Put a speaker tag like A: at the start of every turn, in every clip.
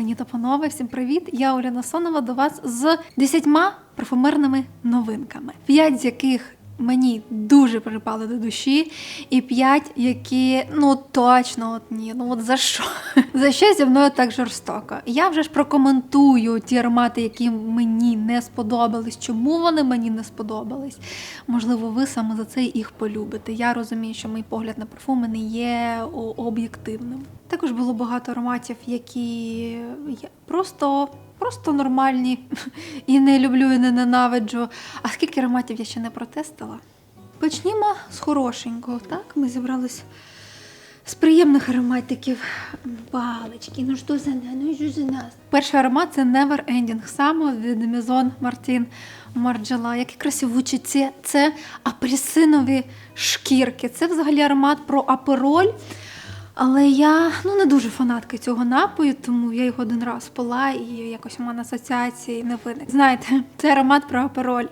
A: Пані та панове, всім привіт! Я Оля Насонова до вас з 10 парфумерними новинками, п'ять з яких мені дуже припали до душі, і п'ять, які ну точно от ні. Ну от за що? За що зі мною так жорстоко? Я вже ж прокоментую ті аромати, які мені не сподобались. Чому вони мені не сподобались? Можливо, ви саме за це їх полюбите. Я розумію, що мій погляд на парфуми не є об'єктивним. Також було багато ароматів, які просто. Просто нормальні і не люблю, і не ненавиджу. А скільки ароматів я ще не протестила? Почнімо з хорошенького. Так, ми зібрались з приємних ароматиків. Балочки, ну що за нас, ну що за нас? Перший аромат це Never Ending Summer від Maison Martin Margiela. Які красивучі це, це апельсинові шкірки. Це взагалі аромат про апероль. Але я ну не дуже фанатка цього напою, тому я його один раз пила і якось у мене асоціації не виник. Знаєте, це аромат про апероль.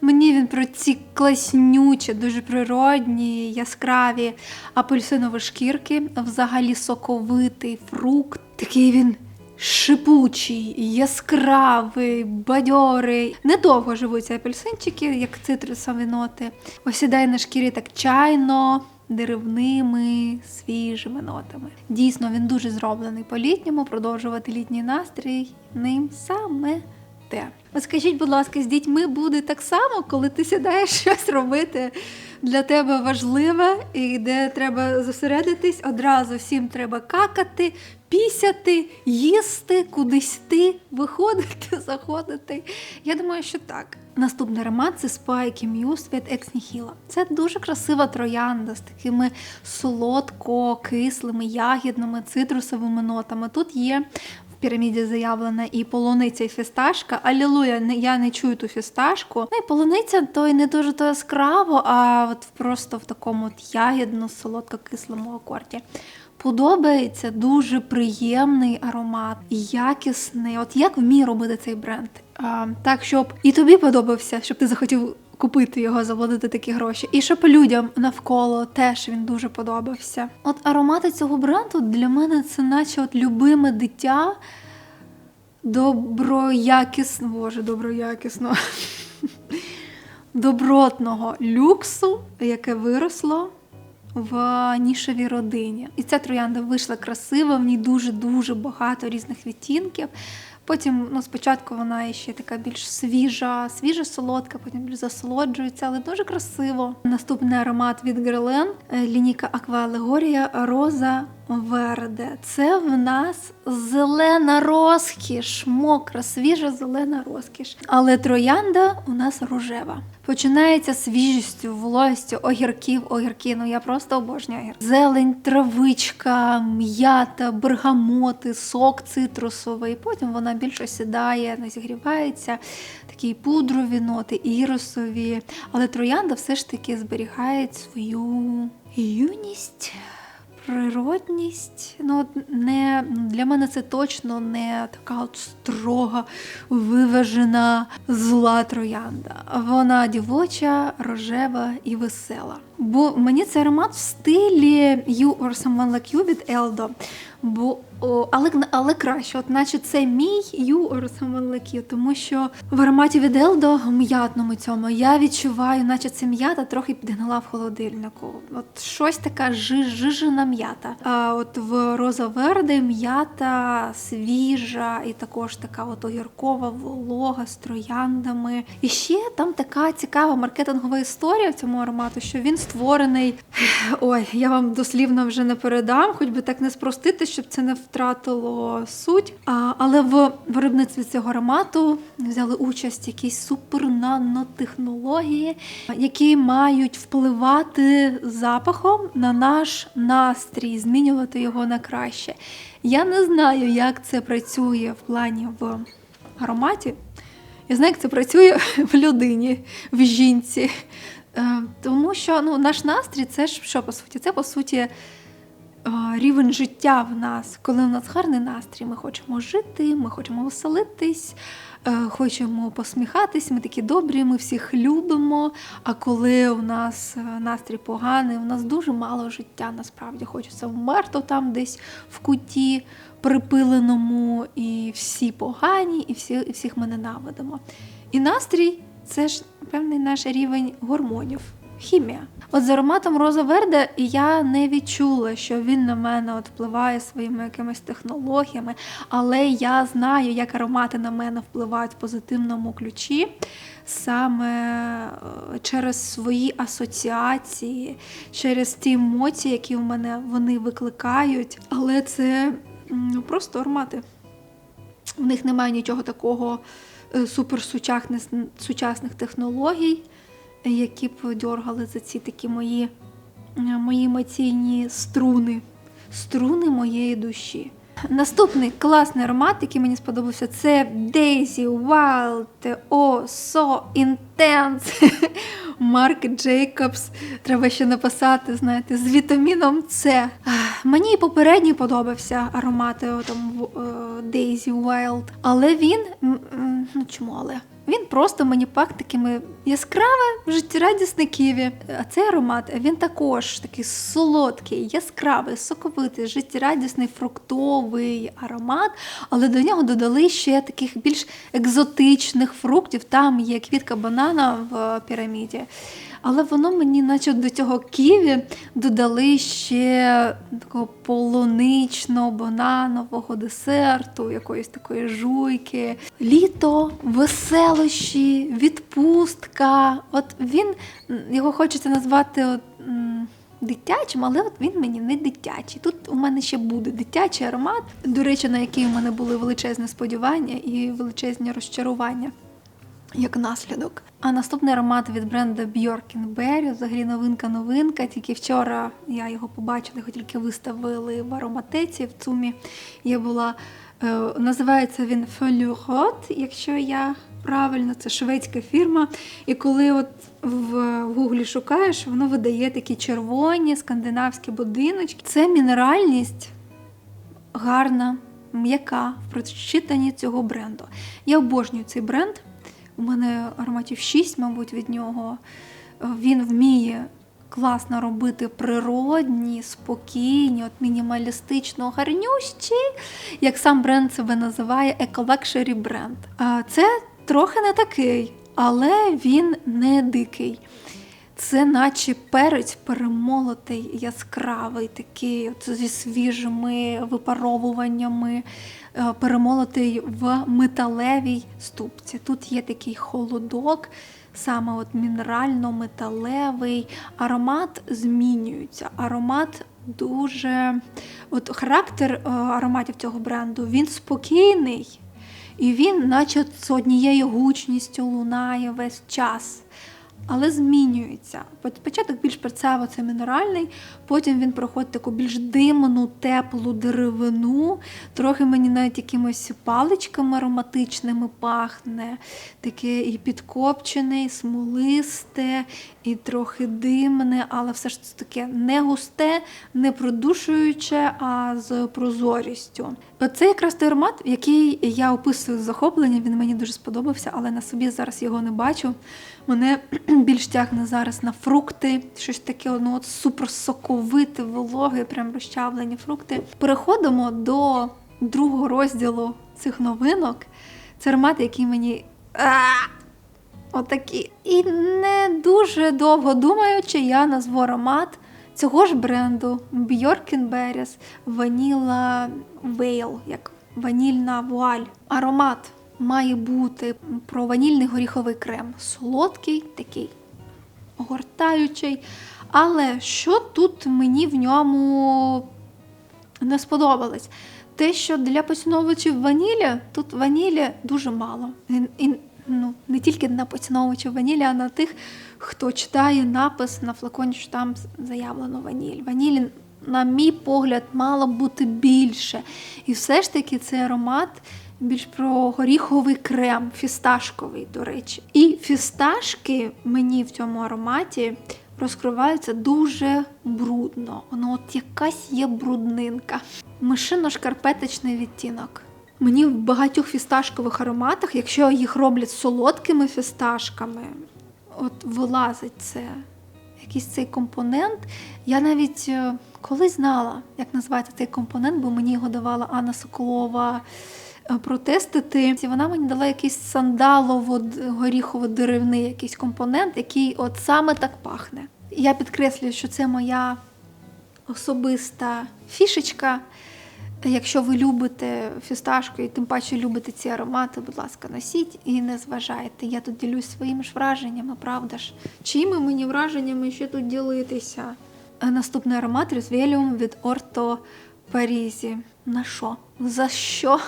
A: Мені він про ці класнючі, дуже природні, яскраві апельсинові шкірки, взагалі соковитий фрукт. Такий він шипучий, яскравий, бадьорий. Недовго живуть ці апельсинчики, як цитрусові ноти. Осідає на шкірі так чайно. Деревними, свіжими нотами. Дійсно, він дуже зроблений по-літньому, продовжувати літній настрій ним саме те. От скажіть, будь ласка, з дітьми буде так само, коли ти сідаєш щось робити для тебе важливе, і де треба зосередитись, одразу всім треба какати, пісяти, їсти, кудись йти, виходити, заходити. Я думаю, що так. Наступний аромат це Spike Muse від Nihilo. Це дуже красива троянда з такими солодко-кислими, ягідними, цитрусовими нотами. Тут є піраміді заявлена і полуниця, і фісташка. Алілуя, я не чую ту фісташку. Ну і полуниця то й не дуже то яскраво, а от просто в такому от ягідно-солодко-кислому акорді. Подобається дуже приємний аромат, якісний. От як вміє робити цей бренд? А, так, щоб і тобі подобався, щоб ти захотів купити його, заплатити такі гроші. І щоб людям навколо теж він дуже подобався. От аромати цього бренду для мене це наче от любиме дитя доброякісно, боже, доброякісно. Добротного люксу, яке виросло в нішевій родині. І ця троянда вийшла красива, в ній дуже-дуже багато різних відтінків. Потім, ну, спочатку вона ще така більш свіжа, свіжа солодка, потім більш засолоджується, але дуже красиво. Наступний аромат від Герлен, лінійка Аква Алегорія Роза Верде. Це в нас зелена розкіш, мокра, свіжа зелена розкіш. Але троянда у нас рожева. Починається свіжістю, вологістю огірків, огірки. Ну я просто обожнюю. Зелень, травичка, м'ята, бергамоти, сок цитрусовий. Потім вона більш осідає, не зігрівається. Такі пудрові ноти, ірусові, Але троянда все ж таки зберігає свою юність. Природність, ну не для мене це точно не така от строга, виважена зла троянда. Вона дівоча, рожева і весела. Бо мені цей аромат в стилі You or Someone Like You від Eldo. Бо, о, але, але краще, от наче це мій You or Someone Like You, тому що в ароматі від Eldo, м'ятному цьому, я відчуваю, наче це м'ята трохи підгнила в холодильнику. От щось така жи- жижена м'ята. А от в Роза м'ята свіжа і також така от огіркова волога з трояндами. І ще там така цікава маркетингова історія в цьому аромату, що він створений. Ой, я вам дослівно вже не передам, хоч би так не спростити, щоб це не втратило суть. А, але в виробництві цього аромату взяли участь якісь супернанотехнології, які мають впливати запахом на наш настрій, змінювати його на краще. Я не знаю, як це працює в плані в ароматі. Я знаю, як це працює в людині, в жінці. Е, Тому що ну, наш настрій це ж що по суті? Це по суті е, рівень життя в нас, коли у нас гарний настрій, ми хочемо жити, ми хочемо веселитись, е, хочемо посміхатись, ми такі добрі, ми всіх любимо. А коли у нас настрій поганий, у нас дуже мало життя, насправді хочеться вмерти там десь в куті припиленому, і всі погані, і всі, і всіх ми ненавидимо. І настрій це ж певний наш рівень гормонів, хімія. От з ароматом Роза Верде я не відчула, що він на мене от впливає своїми якимись технологіями, але я знаю, як аромати на мене впливають в позитивному ключі. Саме е, через свої асоціації, через ті емоції, які в мене вони викликають. Але це ну, просто аромати. В них немає нічого такого суперсучасних сучасних технологій, е, які б дергали за ці такі мої, е, мої емоційні струни, струни моєї душі. Наступний класний аромат, який мені сподобався, це Daisy Wild Oh So Intense Марк Джейкобс. Треба ще написати, знаєте, з вітаміном С. Мені і попередній подобався аромат е, там, е, Daisy Wild, але він, ну чому але? Він просто мені пах такими яскраве, життєрадісне ківі. А цей аромат він також такий солодкий, яскравий, соковитий, життєрадісний, фруктовий аромат, але до нього додали ще таких більш екзотичних фруктів. Там є квітка банана в піраміді. Але воно мені, наче до цього ківі, додали ще такого полунично-бананового десерту, якоїсь такої жуйки. Літо, веселощі, відпустка. От він його хочеться назвати от, дитячим, але от він мені не дитячий. Тут у мене ще буде дитячий аромат, до речі, на який у мене були величезні сподівання і величезні розчарування як наслідок. А наступний аромат від бренду Bjork Berry, взагалі новинка-новинка. Тільки вчора я його побачила, його тільки виставили в ароматеці в ЦУМі. Я була, е, називається він Feuille якщо я правильно, це шведська фірма. І коли от в гуглі шукаєш, воно видає такі червоні скандинавські будиночки. Це мінеральність гарна, м'яка в прочитанні цього бренду. Я обожнюю цей бренд. У мене ароматів 6, мабуть, від нього. Е, Він вміє класно робити природні, спокійні, от мінімалістично гарнющі, як сам бренд себе називає, еколекшері бренд. Це трохи не такий, але він не дикий. Це наче перець перемолотий, яскравий, такий от зі свіжими випаровуваннями, е, перемолотий в металевій ступці. Тут є такий холодок, саме от мінерально-металевий. Аромат змінюється. Аромат дуже. От характер е, ароматів цього бренду він спокійний. І він, наче з однією гучністю, лунає весь час. Але змінюється. Початок більш перцево це мінеральний, потім він проходить таку більш димну, теплу деревину, трохи мені навіть якимось паличками ароматичними пахне, таке і підкопчене, смолисте, і трохи димне, але все ж це таке не густе, не продушуюче, а з прозорістю. Це якраз той аромат, який я описую з захопленням, він мені дуже сподобався, але на собі зараз його не бачу. Мене більш тягне зараз на фрукти, щось таке ну, от суперсоковите, вологе, прям розчавлені фрукти. Переходимо до другого розділу цих новинок. Це аромат, який мені. Отакі. І не дуже довго думаючи, я назву аромат цього ж бренду Berries Vanilla Veil, як ванільна вуаль. Аромат має бути про ванільний горіховий крем. Солодкий, такий огортаючий. Але що тут мені в ньому не сподобалось? Те, що для поціновувачів ванілі, тут ванілі дуже мало. І, і, ну, не тільки на поціновувачів ванілі, а на тих, хто читає напис на флаконі, що там заявлено ваніль. Ванілі, на мій погляд, мало бути більше. І все ж таки цей аромат більш про горіховий крем, фісташковий, до речі. І фісташки мені в цьому ароматі розкривається дуже брудно. Воно от якась є бруднинка. Мишино-шкарпеточний відтінок. Мені в багатьох фісташкових ароматах, якщо їх роблять солодкими фісташками, от вилазить це якийсь цей компонент. Я навіть е, колись знала, як називається цей компонент, бо мені його давала Анна Соколова е, протестити. І вона мені дала якийсь сандалово-горіхово-деревний якийсь компонент, який от саме так пахне. Я підкреслюю, що це моя особиста фішечка. Якщо ви любите фісташку і тим паче любите ці аромати, будь ласка, носіть і не зважайте. Я тут ділюсь своїми ж враженнями, правда ж? Чими мені враженнями ще тут ділитися? Е, Наступний аромат Різвеліум від Орто Парізі. На що? За що?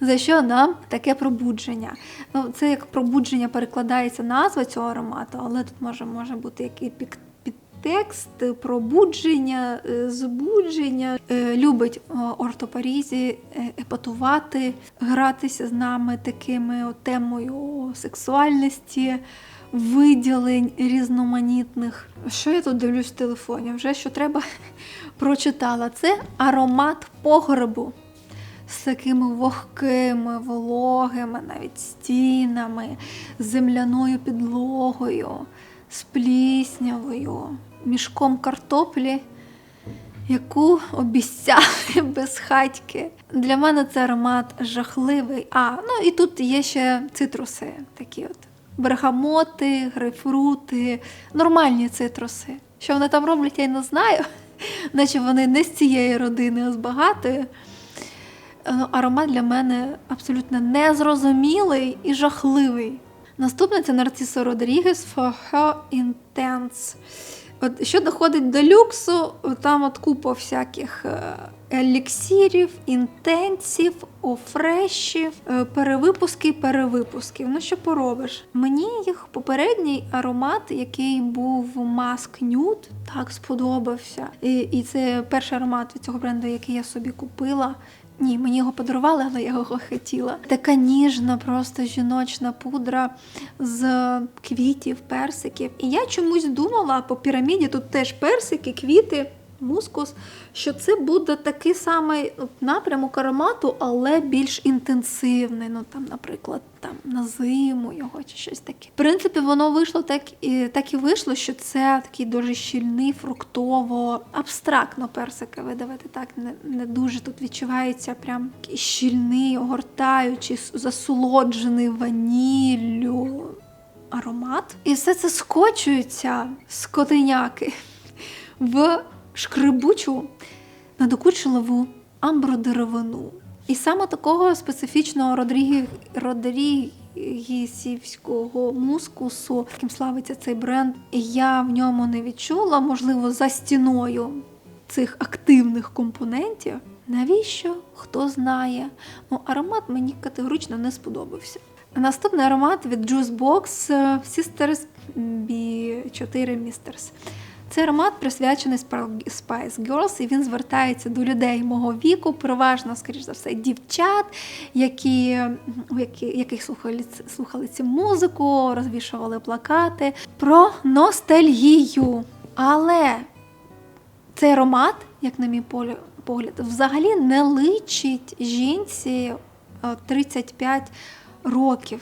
A: За що нам таке пробудження? Ну, це як пробудження перекладається назва цього аромату, але тут може, може бути який пік підтекст, пробудження, е, збудження. Е, Любить е, епатувати, гратися з нами такими от темою сексуальності. Виділень різноманітних. Що я тут дивлюсь в телефоні? Вже що треба прочитала. Це аромат погребу з такими вогкими, вологими, навіть стінами, земляною підлогою, з пліснявою, мішком картоплі, яку обіцяли без хатьки. Для мене це аромат жахливий. А, ну і тут є ще цитруси такі от. Бергамоти, грейпфрути, нормальні цитруси. Що вони там роблять, я не знаю. Наче вони не з цієї родини, а з багатої. Ну, аромат для мене абсолютно незрозумілий і жахливий. Наступний це Нарцисо Родрігес For Her Intense. От, що доходить до люксу, там от купа всяких е, еліксірів, інтенсів, офрешів, е, перевипуски, перевипусків. Ну що поробиш? Мені їх попередній аромат, який був Mask Nude, так сподобався. І, і це перший аромат від цього бренду, який я собі купила. Ні, мені його подарували, але я його хотіла. Така ніжна, просто жіночна пудра з квітів, персиків. І я чомусь думала по піраміді, тут теж персики, квіти, мускус, що це буде такий самий ну, напрямок аромату, але більш інтенсивний. Ну там, наприклад, там на зиму його чи щось таке. В принципі, воно вийшло так і так і вийшло, що це такий дуже щільний, фруктово, абстрактно персики видавити. Так не, не дуже тут відчувається прям щільний, огортаючий, засолоджений ваніллю аромат. І все це скочується з котеняки в шкребучу надокучливу амбродеревину. І саме такого специфічного Родрігі... Родрігісівського мускусу, яким славиться цей бренд, я в ньому не відчула, можливо, за стіною цих активних компонентів. Навіщо? Хто знає. Ну, аромат мені категорично не сподобався. Наступний аромат від Juice Box е, Sisters B4 Misters. Цей аромат присвячений Spice Girls, і він звертається до людей мого віку, переважно, скоріш за все, дівчат, які, які, яких слухали, слухали цю музику, розвішували плакати про ностальгію. Але цей аромат, як на мій погляд, взагалі не личить жінці 35 років.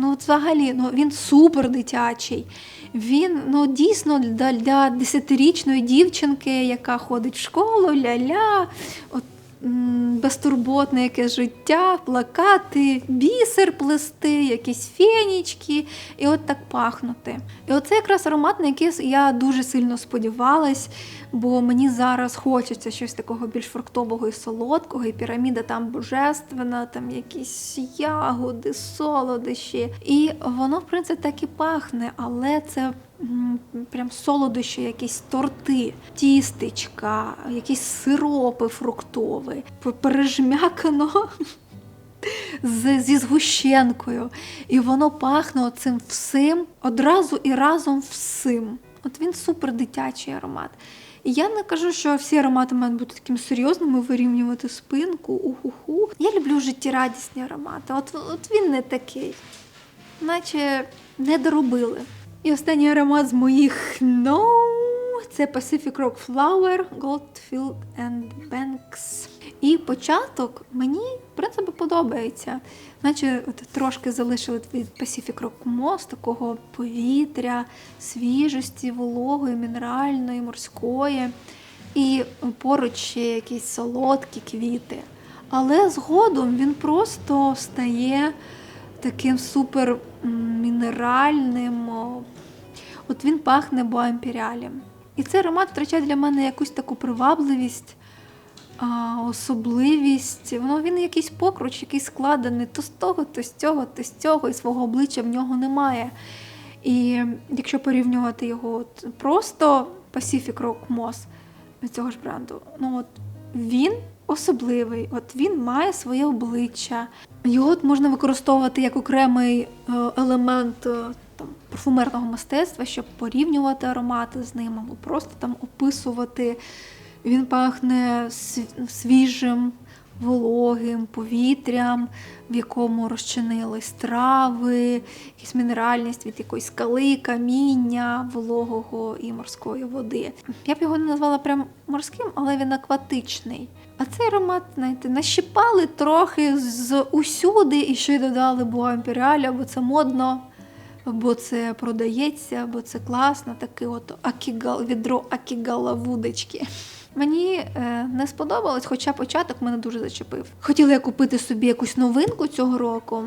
A: Ну, от взагалі, ну він супер дитячий. Він ну дійсно для десятирічної дівчинки, яка ходить в школу, ля-ля, от, безтурботне якесь життя, плакати, бісер плести, якісь фенічки, і от так пахнути. І оце якраз аромат, на який я дуже сильно сподівалась, бо мені зараз хочеться щось такого більш фруктового і солодкого, і піраміда там божественна, там якісь ягоди, солодощі. І воно, в принципі, так і пахне, але це прям солодощі, якісь торти, тістечка, якісь сиропи фруктові, пережмякано з, зі згущенкою. І воно пахне цим всім одразу і разом всім. От він супер дитячий аромат. І я не кажу, що всі аромати мають бути такими серйозними, вирівнювати спинку, уху-ху. Я люблю життєрадісні аромати. От, От він не такий, наче не доробили. І останній аромат з моїх no, це Pacific Rock Flower, Goldfield and Banks. І початок мені, в принципі, подобається. Наче от трошки залишили від Pacific Rock Moss, такого повітря, свіжості, вологої, мінеральної, морської. І поруч ще якісь солодкі квіти. Але згодом він просто стає таким супер мінеральним. От він пахне боампірялем. І цей аромат втрачає для мене якусь таку привабливість, особливість. Воно він якийсь покруч, який складений то з того, то з цього, то з цього, і свого обличчя в нього немає. І якщо порівнювати його от просто Pacific Rock Moss цього ж бренду, ну от він особливий, от він має своє обличчя. Його от можна використовувати як окремий е, елемент е, парфумерного мистецтва, щоб порівнювати аромати з ним, або просто там описувати. Він пахне свіжим, вологим повітрям, в якому розчинились трави, якась мінеральність від якоїсь скали, каміння, вологого і морської води. Я б його не назвала прям морським, але він акватичний. А цей аромат, знаєте, нащипали трохи з усюди і ще й додали Буа Імперіаля, бо це модно, бо це продається, бо це класно, таке от акігал, відро акігала вудочки. Мені е, не сподобалось, хоча початок мене дуже зачепив. Хотіла я купити собі якусь новинку цього року,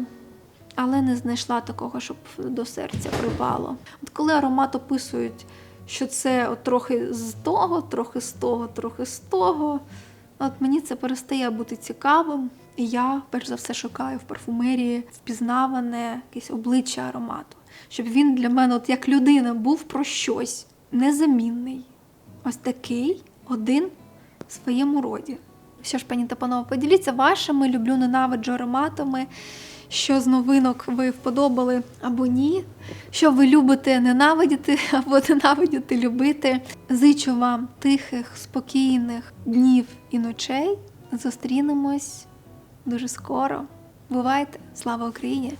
A: але не знайшла такого, щоб до серця припало. От коли аромат описують, що це от трохи з того, трохи з того, трохи з того. От мені це перестає бути цікавим, і я перш за все шукаю в парфумерії впізнаване якесь обличчя аромату, щоб він для мене, от як людина, був про щось незамінний. Ось такий один в своєму роді. Що ж, пані та панове, поділіться вашими люблю ненавиджу ароматами, що з новинок ви вподобали або ні, що ви любите ненавидіти або ненавидіти любити. Зичу вам тихих, спокійних днів і ночей. Зустрінемось дуже скоро. Бувайте! Слава Україні!